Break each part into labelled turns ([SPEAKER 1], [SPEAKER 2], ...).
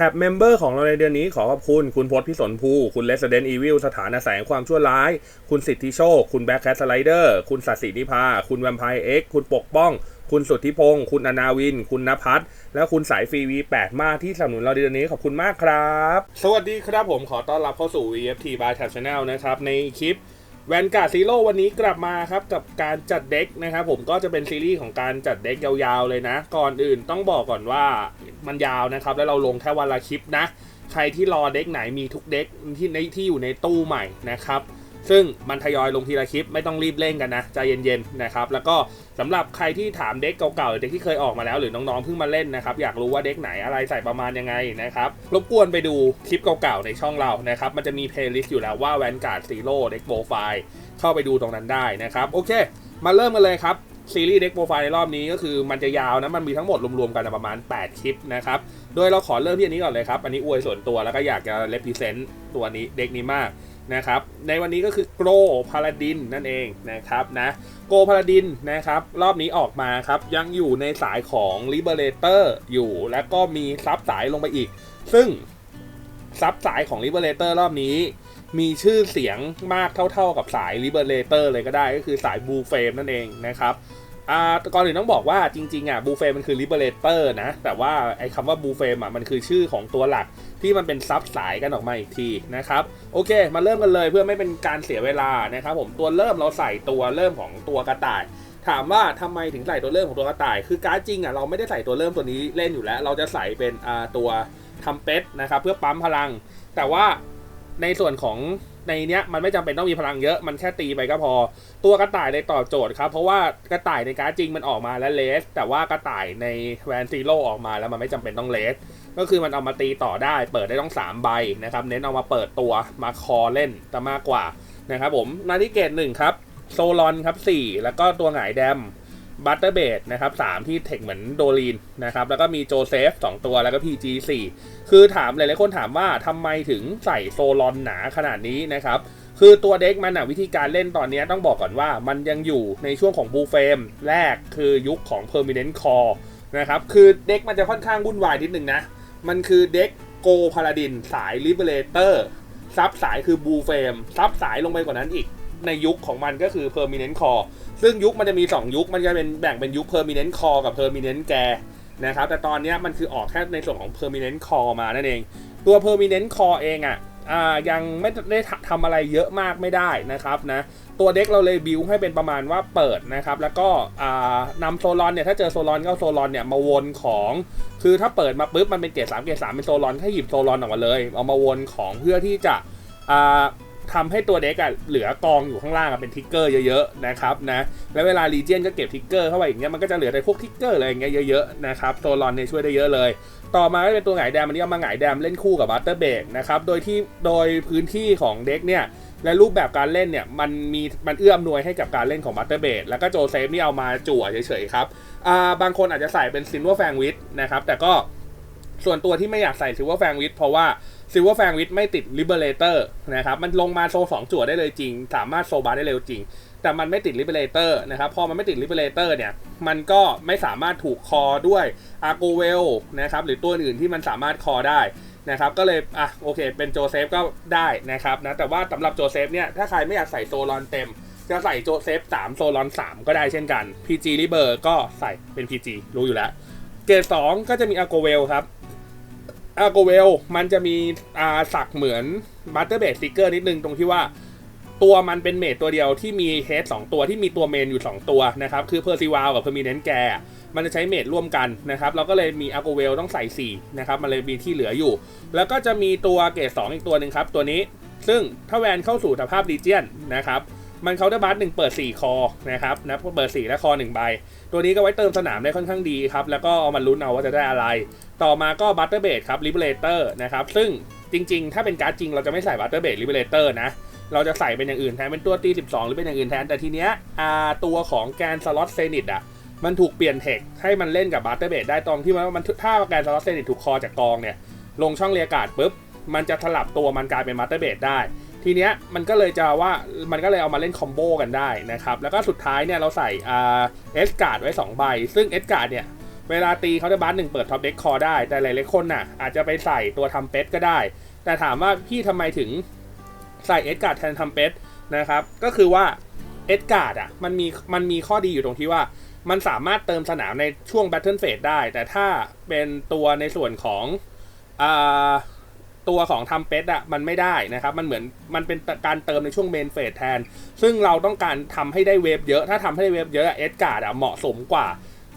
[SPEAKER 1] ท็บเมมเบอร์ของเราในเดือนนี้ขอขอบคุณ คุณพศพิสนภู คุณ Resident Evil สถานแห่งความชั่วร้าย คุณสิทธิโชค คุณแบ็คแคสไลเดอร์ คุณสัตย์ศรีนิพา คุณแวมไพร์เอ็กคุณปกป้อง คุณสุทธิพงศ์คุณอนาวิน คุณนภัสและคุณสายฟรี V8 มาที่สนับสนุนเราในเดือนนี้ขอบคุณมากครับ สวัสดีครับผมขอต้อนรับเข้าสู่ EFT by Tab Channel นะครับในคลิป แวนการ์ดซีโร่วันนี้กลับมาครับกับการจัดเด็กนะครับผมก็จะเป็นซีรีส์ของการจัดเด็กยาวๆเลยนะ ก่อนอื่นต้องบอกก่อนว่ามันยาวนะครับ แล้วเราลงแค่วันละคลิปนะ ใครที่รอเด็กไหนมีทุกเด็กที่ในที่อยู่ในตู้ใหม่นะครับ ซึ่งมันทยอยลงทีละคลิปไม่ต้องรีบเร่งกันนะใจเย็นๆนะครับแล้วก็สำหรับใครที่ถามเด็กเก่าๆหรือเด็กที่เคยออกมาแล้วหรือน้องๆเพิ่งมาเล่นนะครับอยากรู้ว่าเด็กไหนอะไรใส่ประมาณยังไงนะครับรบกวนไปดูคลิปเก่าๆในช่องเรานะครับมันจะมีเพลย์ลิสต์อยู่แล้วว่าแวนการ์ดซีโร่เด็กโปรไฟล์เข้าไปดูตรงนั้นได้นะครับโอเค มาเริ่มกันเลยครับซีรีส์เด็กโปรไฟล์ในรอบนี้ก็คือมันจะยาวนะมันมีทั้งหมดรวมๆกันประมาณ 8 คลิปนะครับโดยเราขอเริ่มที่อันนี้ก่อนเลยครับอันนี้อวยส่วนตัวแล้วก็อยากจะเลพิเซนต์ตัวนี้เด็กนี้มาก นะครับ ในวันนี้ก็คือโกรพาลาดินนั่นเองนะครับนะโกพาลาดินนะครับ รอบนี้ออกมาครับ ยังอยู่ในสายของ Liberator อยู่ แล้วก็มีซับสายลงไปอีก ซึ่งซับสายของ Liberator รอบนี้ มีชื่อเสียงมากเท่าๆกับสาย Liberator เลยก็ได้ ก็คือสาย Blue Flame นั่นเองนะครับ อ่าก่อนอื่นต้องบอกว่าจริงๆอะ Blue Flame มันคือ Liberator นะ แต่ว่าไอ้คำว่า Blue Flame อะมันคือชื่อของตัวหลักที่มันเป็นซับสายกันออกมาอีกทีนะครับโอเค มาเริ่มกันเลยเพื่อไม่เป็นการเสียเวลานะครับผมตัวเริ่มเราใส่ตัวเริ่มของตัวกระต่าย ถามว่าทำไมถึงใส่ตัวเริ่มของตัวกระต่าย คือการ์ดจริงอะเราไม่ได้ใส่ตัวเริ่มตัวนี้เล่นอยู่แล้ว เราจะใส่เป็นอ่าตัวทำเป็ดนะครับเพื่อปั๊มพลัง แต่ว่าในส่วนของ ในเนี้ยมันไม่จำเป็นต้องมีพลังเยอะมันแค่ตีไปก็พอ ตัวกระต่ายเลยตอบโจทย์ครับ เพราะว่ากระต่ายในการ์ดจริงมันออกมาแล้วเลส แต่ว่ากระต่ายในแวนซีโร่ออกมาแล้วมันไม่จำเป็นต้องเลส ก็คือมันเอามาตีต่อได้ เปิดได้ต้อง 3 ใบนะครับ เน้นเอามาเปิดตัวมาคอเล่นแต่มากกว่านะครับผมนาฬิเกตหนึ่งครับโซลอนครับ4แล้วก็ตัวหงายแดม บัตเตอร์เบดนะครับสามที่เทคเหมือนโดลีนนะครับแล้วก็มีโจเซฟ 2 ตัวแล้วก็ PG 4 คือถามหลายๆคนถามว่าทำไมถึงใส่โซลอนหนาขนาดนี้นะครับคือตัวเด็กมันอะวิธีการเล่นตอนนี้ต้องบอกก่อนว่ามันยังอยู่ในช่วงของบูเฟมแรกคือยุคของ Permanent Core นะครับคือเด็กมันจะค่อนข้างวุ่นวายนิดนึงนะ มันคือเด็กโกพาลาดินสาย Liberator ซับสายคือบูเฟมซับสายลงไปกว่านั้นอีก ในยุคของมันก็คือ Permanent Core ซึ่งยุคมันจะมี 2 ยุค มันจะเป็นแบ่งเป็นยุค Permanent Core กับ Permanent g a นะครับ แต่ตอนนี้มันคือออกแค่ในส่วนของ Permanent Core มานั่นเอง ตัว Permanent Core เองอะอ่ายังไม่ได้ทำอะไรเยอะมากไม่ได้นะครับนะตัวเด็กเราเลยบิวให้เป็นประมาณว่าเปิดนะครับ แล้วก็อ่านำโซลอนเนี่ยถ้าเจอโซลอนก็โซลอนเนี่ยมาวนของ คือถ้าเปิดมาปุ๊บมันเป็นเกรดสามเกรดสามเป็นโซลอนถ้หยิบโซลอนออกมาเลย เอามาวนของเพื่อที่จะ อ่าทำให้ตัวเด็กอะเหลือกองอยู่ข้างล่างเป็นทิกเกอร์เยอะๆนะครับนะแล้วเวลารีเจียนก็เก็บทิกเกอร์เข้าไปอย่างเงี้ยมันก็จะเหลือแต่พวกทิกเกอร์อะไรอย่างเงี้ยเยอะๆนะครับโซลอนเนี่ยช่วยได้เยอะเลย ต่อมาก็เป็นตัวหงายแดมอันนี้เอามาหงายแดมเล่นคู่กับบัตเตอร์เบกนะครับโดยที่โดยพื้นที่ของเด็กเนี่ยและรูปแบบการเล่นเนี่ยมันมีมันเอื้ออำนวยให้กับการเล่นของบัตเตอร์เบกแล้วก็โจเซฟนี่เอามาจั่วเฉยๆครับาบางคนอาจจะใส่เป็นซินเวอร์แฟงวิทนะครับแต่ก็ส่วนตัวที่ไม่อยากใส่ซิลเวอร์แฟงวิทเพราะว่า ซิลเวอร์แฟงวิทไม่ติด Liberator นะครับ มันลงมาโซสองจั่วได้เลยจริง สามารถโซบาร์ได้เร็วจริง แต่มันไม่ติด Liberator นะครับ พอมันไม่ติด Liberator เนี่ย มันก็ไม่สามารถถูกคอด้วย a r g o w e l นะครับ หรือตัวอื่นที่มันสามารถคอได้นะครับ ก็เลย อะ โอเค เป็นโจเซฟก็ได้นะครับนะ แต่ว่าสำหรับโจเซฟเนี่ย ถ้าใครไม่อยากใส่โซลอนเต็ม จะใส่โจเซฟ3โซลอน 3 ก็ได้เช่นกัน PG Liber ก็ใส่เป็น PG รู้อยู่แล้ว เกรด2ก็จะมี a r g o w e l ครับ อาโกเวลมันจะมีอาสักเหมือนบัตเตอร์เบสสติกเกอร์นิดนึงตรงที่ว่าตัวมันเป็นเมดตัวเดียวที่มีเฮดสองตัวที่มีตัวเมนอยู่ 2 ตัวนะครับ คือเพอร์ซิวาลกับเพอร์มิเนนต์แกมันจะใช้เมดร่วมกันนะครับ เราก็เลยมีอาโกเวลต้องใส่ 4 นะครับ มันเลยมีที่เหลืออยู่ แล้วก็จะมีตัวเกรด2อีกตัวหนึ่งครับ ตัวนี้ซึ่งถ้าแวนเข้าสู่สภาพดีเจียนนะครับ มันเคาน์เตอร์บัสหนึ่งเปิด 4 คอนะครับนะเปิด 4 และคอ1ใบ ตัวนี้ก็ไว้เติมสนามได้ค่อนข้างดีครับ แล้วก็เอามาลุ้นเอาว่าจะได้อะไร ต่อมาก็บัตเตอร์เบดครับลิเบเลเตอร์นะครับ ซึ่งจริง ๆ ถ้าเป็นการ์ดจริงเราจะไม่ใส่บัตเตอร์เบดลิเบเลเตอร์นะ เราจะใส่เป็นอย่างอื่นแทนเป็นตัวตี12 หรือเป็นอย่างอื่นแทน แต่ทีเนี้ยตัวของแกนสล็อตเซนิตอะมันถูกเปลี่ยนเทคให้มันเล่นกับบัตเตอร์เบดได้ตรงที่ว่ามันถ้าแกนสล็อตเซนิตถูกคอจากกองเนี่ยลงช่องเรียกาศปุ๊บมันจะสลับตัวมันกลายเป็นบัตเตอร์เบดได้ ทีเนี้ยมันก็เลยจะว่ามันก็เลยเอามาเล่นคอมโบกันได้นะครับ แล้วก็สุดท้ายเนี่ยเราใส่เอสการ์ดไว้ 2 ใบ ซึ่งเอสการ์ดเนี่ยเวลาตีเขาได้บัสหนึ่งเปิดท็อปเด็กคอได้ แต่หลายๆคนน่ะอาจจะไปใส่ตัวทำเป็ดก็ได้ แต่ถามว่าพี่ทำไมถึงใส่เอ็ดการ์ดแทนทำเป็ดนะครับ ก็คือว่าเอ็ดการ์ดอะมันมีมันมีข้อดีอยู่ตรงที่ว่ามันสามารถเติมสนามในช่วง Battle Phase ได้ แต่ถ้าเป็นตัวในส่วนของอ่า ตัวของทำเป็ดอะมันไม่ได้นะครับ มันเหมือนมันเป็นการเติมในช่วงเมนเฟสแทน ซึ่งเราต้องการทำให้ได้เวฟเยอะถ้าทำให้ได้เวฟเยอะเอ็ดการ์ดอะเหมาะสมกว่า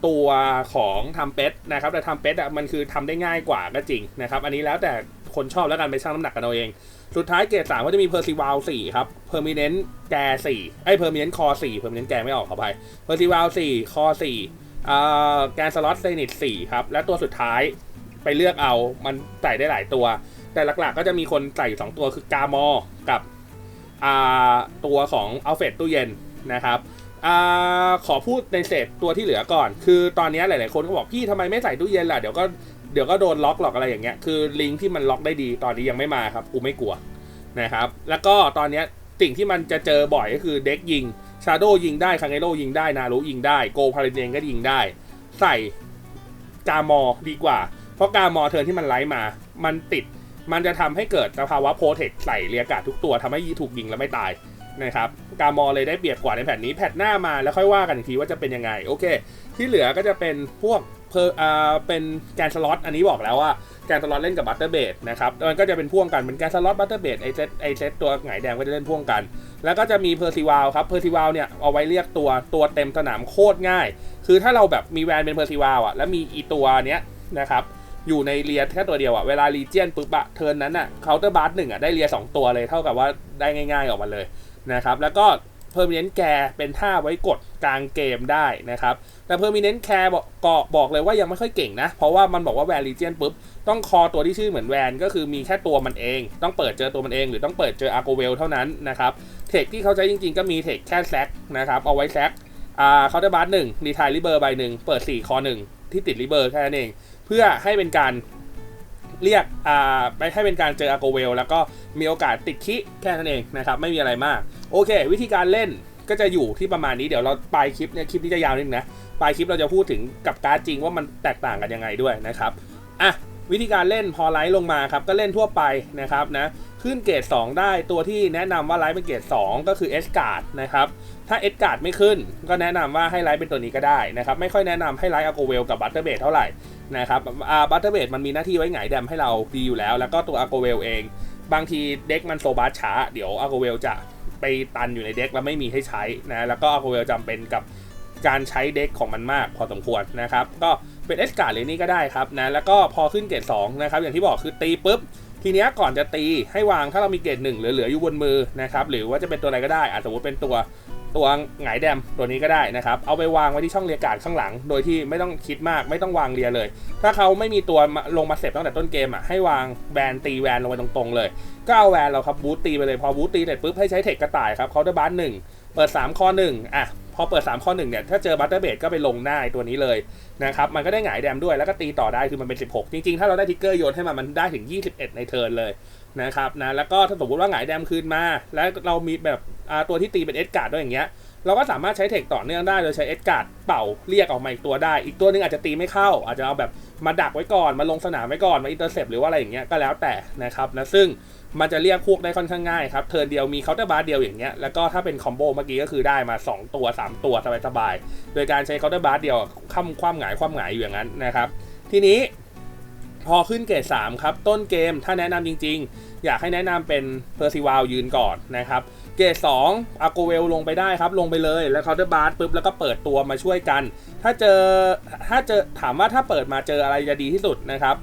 [SPEAKER 1] ตัวของทำเป็ดนะครับแต่ทำเป็ดอะมันคือทำได้ง่ายกว่าก็จริงนะครับ อันนี้แล้วแต่คนชอบแล้วกันไปชั่งน้ำหนักกันเอาเอง สุดท้ายเกรดสามก็จะมีเพอร์ซิวาลสี่ครับเพอร์มิเนนต์แกสี่ไอ้เพอร์มิเนนต์คอสี่เพอร์มิเนนต์แกไม่ออกขอไปเพอร์ซิวาลสี่คอสี่อ่าแกนสล็อตเซนิตสี่ครับ และตัวสุดท้ายไปเลือกเอามันใส่ได้หลายตัว แต่หลักๆก็จะมีคนใส่อยู่สองตัวคือกามอ กับตัวของอัลเฟตตู้เย็นนะครับอขอพูดในเศษตัวที่เหลือก่อน คือตอนนี้หลายๆคนก็บอกพี่ทำไมไม่ใส่ตู้เย็นล่ะเดี๋ยวก็เดี๋ยวก็โดนล็อกหรอกอะไรอย่างเงี้ยคือลิงก์ที่มันล็อกได้ดีตอนนี้ยังไม่มาครับกูไม่กลัวนะครับ แล้วก็ตอนนี้สิ่งที่มันจะเจอบ่อยก็คือเด็กยิงชาโดยิงได้คังเอโรยิงได้นารุยิงได้โกพาริเนก็ยิงได้ ใส่กามอดีกว่า เพราะกามอเทิร์นที่มันไลฟ์มา มันติด มันจะทำให้เกิดสภาวะโปรเทคใส่เรียกาศทุกตัวทำให้ยีถูกยิงแล้วไม่ตายนะครับกามอเลยได้เปรียบกว่าในแผ่นนี้แผ่นหน้ามาแล้วค่อยว่ากันอีกทีว่าจะเป็นยังไงโอเค ที่เหลือก็จะเป็นพวกเพออ่าเป็นแกนสล็อตอันนี้บอกแล้วว่าแกนสล็อตเล่นกับบัตเตอร์เบดนะครับมันก็จะเป็นพ่วงกันเป็นแกนสล็อตบัตเตอร์เบดไอเซตไอเซตตัวไหนแดงก็จะเล่นพ่วงกัน แล้วก็จะมีเพอร์ซิวาลครับเพอร์ซิวาลเนี่ยเอาไว้เรียกตัวตัวเต็มสนามโคตรง่าย คือถ้าเราแบบมีแวนเป็นเพอร์ซิวาลอะแล้วมีอีตัวเนี้ยนะครับ อยู่ในเรียแค่ตัวเดียวอะเวลารีเจียนปุ๊บอะเทิร์นนั้นอะเคาน์เตอร์บาร์หนึ่งอะได้เรียสองตัวเลยเท่ากับว่าได้ง่ายๆออกมาเลยนะครับแล้วก็เพอร์มิเนนต์แกเป็นท่าไว้กดกลางเกมได้นะครับแต่เพอร์มิเนนต์แคร์บอกก็บอกเลยว่ายังไม่ค่อยเก่งนะ เพราะว่ามันบอกว่าแวนรีเจียนปุ๊บต้องคอตัวที่ชื่อเหมือนแวนก็คือมีแค่ตัวมันเอง ต้องเปิดเจอตัวมันเอง หรือต้องเปิดเจออาร์โกเวลเท่านั้นนะครับเทคที่เขาใช้จริงๆ ก็มีเทคแค่แซกนะครับเอาไว้แซกอ่าเคาน์เตอร์บาร์หนึ่งรีทายริเบอร์ใบหนึ่งเปิด4คอหนึ่งที่ติดริเบอร์แค่นั้นเองเพื่อให้เป็นการเรียกอ่าไปให้เป็นการเจออาโกเวล แล้วก็มีโอกาสติดคิแค่นั้นเองนะครับ ไม่มีอะไรมาก โอเค วิธีการเล่นก็จะอยู่ที่ประมาณนี้เดี๋ยวเราปลายคลิปเนี่ยคลิปนี้จะยาวนิดนะปลายคลิปเราจะพูดถึงกับการจริงว่ามันแตกต่างกันยังไงด้วยนะครับอะวิธีการเล่นพอไลท์ลงมาครับก็เล่นทั่วไปนะครับนะขึ้นเกรด2 ได้ตัวที่แนะนำว่าไลท์เป็นเกรด2 ก็คือเอสการ์ดนะครับถ้าเอสการ์ดไม่ขึ้น ก็แนะนำว่าให้ไลท์เป็นตัวนี้ก็ได้นะครับไม่ค่อยแนะนำให้ไลท์อะโกเวลกับบัตเตอร์เบดเท่าไหร่ นะครับอ่าบัตเตอร์เบดมันมีหน้าที่ไว้หงายแดมให้เราดีอยู่แล้ว แล้วก็ตัวอะโกเวลเอง บางทีเด็กมันโซบาช้า เดี๋ยวอะโกเวลจะไปตันอยู่ในเด็กแล้วไม่มีให้ใช้นะแล้วก็อะโกเวลจำเป็นกับการใช้เด็กของมันมากพอสมควรนะครับก็เป็นเอสการ์ดเลยนี่ก็ได้ครับนะแล้วก็พอขึ้นเกรด2นะครับอย่างที่บอกคือตีปุ๊บทีเนี้ยก่อนจะตีให้วางถ้าเรามีเกรดหนึ่งเหลือๆอยู่บนมือนะครับหรือว่าจะเป็นตัวอะไรก็ได้อาจสมมติเป็นตัว ตัวหงายแดมตัวนี้ก็ได้นะครับ เอาไปวางไว้ที่ช่องเรียกาดข้างหลัง โดยที่ไม่ต้องคิดมากไม่ต้องวางเรียเลย ถ้าเขาไม่มีตัวลงมาเสร็จตั้งแต่ต้นเกมอะให้วางแวนตีแวนลงไปตรงๆ เลย ก็เอาแวนเราครับบูตตีไปเลยพอบูตตีเสร็จปุ๊บให้ใช้เทคกระต่ายครับเขาได้บ้านหนึ่งเปิด3ข้อ1อะ พอเปิด 3 ข้อ1เนี่ยถ้าเจอบัตเตอร์เบดก็ไปลงหน้าไอ้ตัวนี้เลยนะครับมันก็ได้หงายแดมด้วยแล้วก็ตีต่อได้คือมันเป็น 16 จริงๆ ถ้าเราได้ทิกเกอร์โยนให้มันมันได้ถึง 21 ในเทิร์นเลยนะครับนะแล้วก็ถ้าสมมติว่าหงายแดมคืนมา แล้วเรามีแบบอ่าตัวที่ตีเป็นเอสการ์ดด้วยอย่างเงี้ยเราก็สามารถใช้เทคต่อเนื่องได้โดยใช้เอสการ์ดเป่าเรียกออกมาอีกตัวได้ อีกตัวหนึงอาจจะตีไม่เข้า อาจจะเอาแบบมาดักไว้ก่อนมาลงสนามไว้ก่อนมาอินเตอร์เซปหรือว่าอะไรอย่างเงี้ยก็แล้วแต่นะครับนะซึ่ง มันจะเรียกพวกได้ค่อนข้างง่ายครับ เทิร์นเดียวมีเคาน์เตอร์บาร์เดียวอย่างเงี้ย แล้วก็ถ้าเป็นคอมโบเมื่อกี้ก็คือได้มา 2 ตัว 3 ตัวสบายๆ โดยการใช้เคาน์เตอร์บาร์เดียวคว่ำคว่ำหงายคว่ำหงายอยู่อย่างนั้นนะครับ ทีนี้พอขึ้นเกรด3ครับ ต้นเกมถ้าแนะนำจริง ๆ อยากให้แนะนำเป็นเพอร์ซิวาลยืนก่อนนะครับ เกรด2อาโกเวลลงไปได้ครับ ลงไปเลยแล้วเคาน์เตอร์บาร์ปุ๊บแล้วก็เปิดตัวมาช่วยกัน ถ้าเจอถ้าเจอถามว่าถ้าเปิดมาเจออะไรจะดีที่สุดนะครับ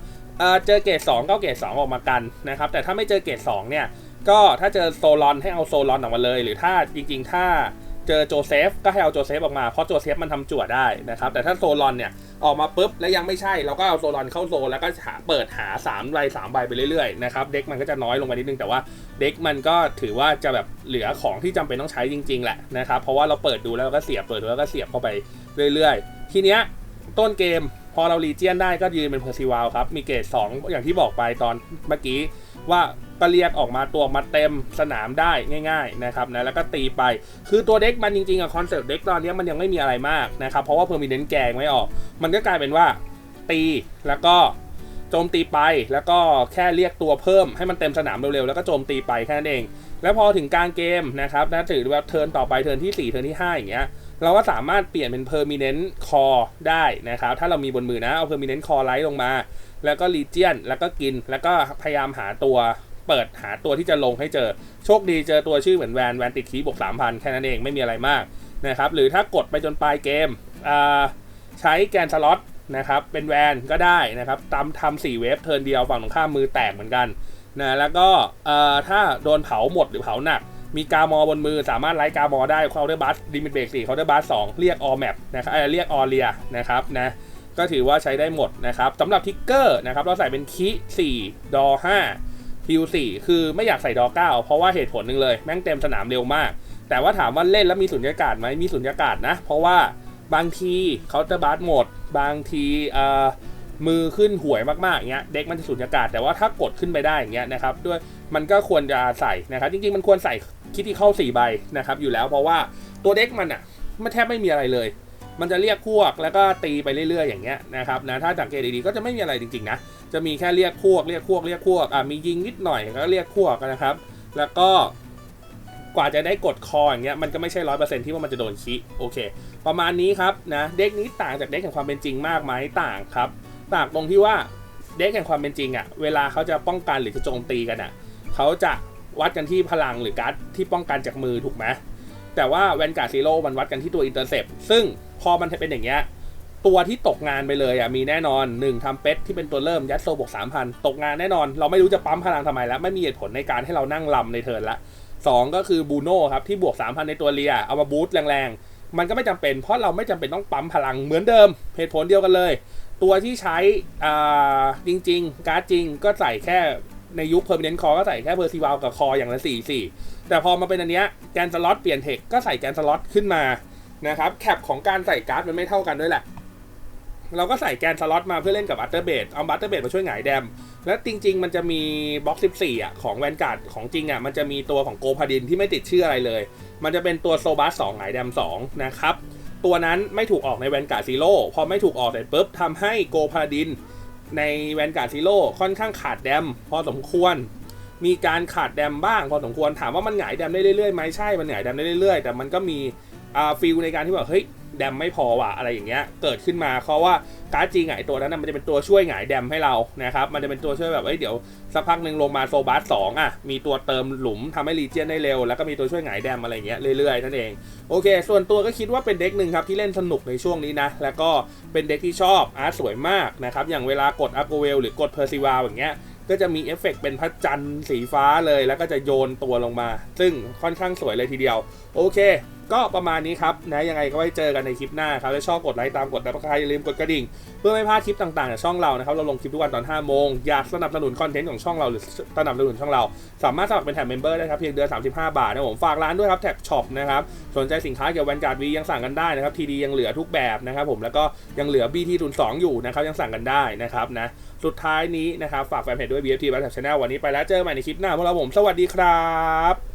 [SPEAKER 1] เจอเกรด2ก็เอาเกรด2ออกมากันนะครับ แต่ถ้าไม่เจอเกรด2เนี่ย ก็ถ้าเจอโซลอนให้เอาโซลอนออกมาเลย หรือถ้าจริง ๆ ถ้าเจอโจเซฟก็ให้เอาโจเซฟออกมา เพราะโจเซฟมันทำจั่วได้นะครับ แต่ถ้าโซลอนเนี่ยออกมาปุ๊บแล้วยังไม่ใช่ เราก็เอาโซลอนเข้าโซแล้วก็หาเปิดหา3ใบ3ใบไปเรื่อยๆนะครับ เด็กมันก็จะน้อยลงไปนิดนึง แต่ว่าเด็กมันก็ถือว่าจะแบบเหลือของที่จำเป็นต้องใช้จริง ๆ แหละนะครับ เพราะว่าเราเปิดดูแล้วเราก็เสียบเปิดดูแล้วก็เสียบเข้าไปเรื่อย ๆ ทีเนี้ยต้นเกม อเรารีเจียนได้ก็ยืนเป็นเพอร์ซิวาลครับ มีเกรด2 อย่างที่บอกไปตอนเมื่อกี้ว่าก็เรียกออกมาตัวมาเต็มสนามได้ง่ายๆนะครับนะแล้วก็ตีไป คือตัวเด็กมันจริงๆอะคอนเซ็ปต์เด็กตอนนี้มันยังไม่มีอะไรมากนะครับ เพราะว่าเพอร์มิเนนต์แกงไม่ออก มันก็กลายเป็นว่าตีแล้วก็โจมตีไปแล้วก็แค่เรียกตัวเพิ่มให้มันเต็มสนามเร็วๆ แล้วก็โจมตีไปแค่นั้นเอง แล้วพอถึงกลางเกมนะครับนะถือว่าเทิร์นต่อไปเทิร์นที่ 4 เทิร์นที่ 5 อย่างเงี้ย เราก็สามารถเปลี่ยนเป็น permanent core ได้นะครับ ถ้าเรามีบนมือนะ เอา permanent core ไลท์ลงมา แล้วก็ legion แล้วก็กิน แล้วก็พยายามหาตัวเปิดหาตัวที่จะลงให้เจอ โชคดีเจอตัวชื่อเหมือนแวนแวนติดคีบวก3,000แค่นั้นเองไม่มีอะไรมากนะครับ หรือถ้ากดไปจนปลายเกมอ่าใช้แกนสล็อตนะครับเป็นแวนก็ได้นะครับตามทำสี่เวฟเทิร์นเดียวฝั่งตรงข้ามมือแตกเหมือนกันนะแล้วก็เออถ้าโดนเผาหมดหรือเผาหนัก มีกามอบนมือสามารถไล่กามอได้เคาน์เตอร์บัสดิมิทเบรกสี่เคาน์เตอร์บัสสองเรียกออแมปนะครับเอ่อเรียกออเรียนะครับนะก็ถือว่าใช้ได้หมดนะครับสำหรับทิกเกอร์นะครับเราใส่เป็นคี4ดอ5พิว4คือไม่อยากใส่ดอ9เพราะว่าเหตุผลหนึ่งเลย แม่งเต็มสนามเร็วมาก แต่ว่าถามว่าเล่นแล้วมีสุญญากาศไหมมีสุญญากาศนะ เพราะว่าบางทีเคาน์เตอร์บัสหมด บางทีเอ่อมือขึ้นห่วยมากๆอย่างเงี้ยเด็กมันจะสุญญากาศแต่ว่าถ้ากดขึ้นไปได้อย่างเงี้ยนะครับด้วยมันก็ควรจะใส่นะครับจริงๆมันควรใส่ คิดที่เข้า4ใบนะครับอยู่แล้วเพราะว่าตัวเด็กมันอะมันแทบไม่มีอะไรเลย มันจะเรียกพวกแล้วก็ตีไปเรื่อยๆอย่างเงี้ยนะครับนะถ้าสังเกตดีๆก็จะไม่มีอะไรจริงๆนะจะมีแค่เรียกพวกเรียกพวกเรียกพวกอะมียิงนิดหน่อยก็เรียกพวกนะครับ แล้วก็กว่าจะได้กดคออย่างเงี้ยมันก็ไม่ใช่ร้อยเปอร์เซ็นที่ว่ามันจะโดนคิโอเค ประมาณนี้ครับนะเด็กนี้ต่างจากเด็กแห่งความเป็นจริงมากไหมต่างครับ ต่างตรงที่ว่าเด็กแห่งความเป็นจริงอะ่ะเวลาเขาจะป้องกันหรือจะโจมตีกันอะ่ะเขาจะ วัดกันที่พลังหรือการ์ดที่ป้องกันจากมือถูกไหมแต่ว่าแวนการ์ดซีโร่มันวัดกันที่ตัวอินเตอร์เซปซึ่งพอมันเป็นอย่างเงี้ยตัวที่ตกงานไปเลยอะมีแน่นอน1ทำเป็ดที่เป็นตัวเริ่มยัดโซบวก3,000ตกงานแน่นอน เราไม่รู้จะปั๊มพลังทำไมแล้วไม่มีเหตุผลในการให้เรานั่งลำในเทิร์นละ2ก็คือบูโน่ครับที่บวก3,000ในตัวเรียเอามาบูตแรงๆ มันก็ไม่จำเป็น เพราะเราไม่จำเป็นต้องปั๊มพลังเหมือนเดิมเหตุผลเดียวกันเลย ตัวที่ใช้อ่าจริง ๆ การ์ดจริงก็ใส่แค่ ในยุค permanent core ก็ใส่แค่เพอร์ซิวาลกับคออย่างละ4 4แต่พอมาเป็นอันเนี้ยแกนสล็อตเปลี่ยนเทคก็ใส่แกนสล็อตขึ้นมานะครับแคปของการใส่การ์ดมันไม่เท่ากันด้วยแหละ เราก็ใส่แกนสล็อตมาเพื่อเล่นกับบัตเตอร์เบดเอาบัตเตอร์เบดมาช่วยหงายแดม และจริง ๆ มันจะมีบล็อก 14 อะ ของแวนการ์ดของจริงอะ มันจะมีตัวของโกพาดินที่ไม่ติดชื่ออะไรเลย มันจะเป็นตัวโซบัส2หงายแดม 2 นะครับ ตัวนั้นไม่ถูกออกในแวนการ์ดซีโร่พอไม่ถูกออกเสร็จปุ๊บทำให้โกพาดิน ในแวนการ์ดซีโร่ค่อนข้างขาดแดมพอสมควร มีการขาดแดมบ้างพอสมควรถามว่ามันหงายแดมได้เรื่อยๆไหมใช่มันหงายแดมได้เรื่อยๆ แต่มันก็มีอ่าฟิลในการที่แบบเฮ้ย แดมไม่พอว่ะอะไรอย่างเงี้ยเกิดขึ้นมาเพราะว่าการ์ดจริงไงตัวนั้นนะมันจะเป็นตัวช่วยหงายแดมให้เรานะครับมันจะเป็นตัวช่วยแบบเอ้ยเดี๋ยวสักพักหนึ่งลงมาโซบัสสองอะมีตัวเติมหลุมทำให้รีเจียนได้เร็ว แล้วก็มีตัวช่วยหงายแดมอะไรเงี้ยเรื่อยๆนั่นเองโอเค ส่วนตัวก็คิดว่าเป็นเด็กหนึ่งครับที่เล่นสนุกในช่วงนี้นะแล้วก็เป็นเด็กที่ชอบอาร์ตสวยมากนะครับอย่างเวลากดอัพโกเวลหรือกดเพอร์ซิวาอย่างเงี้ยก็จะมีเอฟเฟกต์เป็นพระจันทร์สีฟ้าเลย แล้วก็จะโยนตัวลงมา ซึ่งค่อนข้างสวยเลยทีเดียว โอเค ก็ประมาณนี้ครับนะยังไงก็ไว้เจอกันในคลิปหน้าครับถ้าชอบกดไลค์ตามกดติดตามอย่าลืมกดกระดิ่ง เพื่อไม่พลาดคลิปต่างๆจากช่องเรานะครับเราลงคลิปทุกวันตอน5โมงอยากสนับสนุนคอนเทนต์ของช่องเราหรือสนับสนุนช่องเรา สามารถสมัครเป็นแท็บเมมเบอร์ได้ครับเพียงเดือน35 บาทนะผมฝากร้านด้วยครับแท็บช็อปนะครับสนใจสินค้าเกี่ยวกับแวนการ์ดวียังสั่งกันได้นะครับทีดียังเหลือทุกแบบนะครับผมแล้วก็ยังเหลือ BT 0 2 อยู่นะครับยังสั่งกันได้นะครับนะสุดท้ายนี้นะครับฝากแฟนเพจด้วย BFT บัตรแท็บชาแนลวันนี้ไปแล้วเจอกันใหม่ในคลิปหน้าพวกเราผมสวัสดีครับ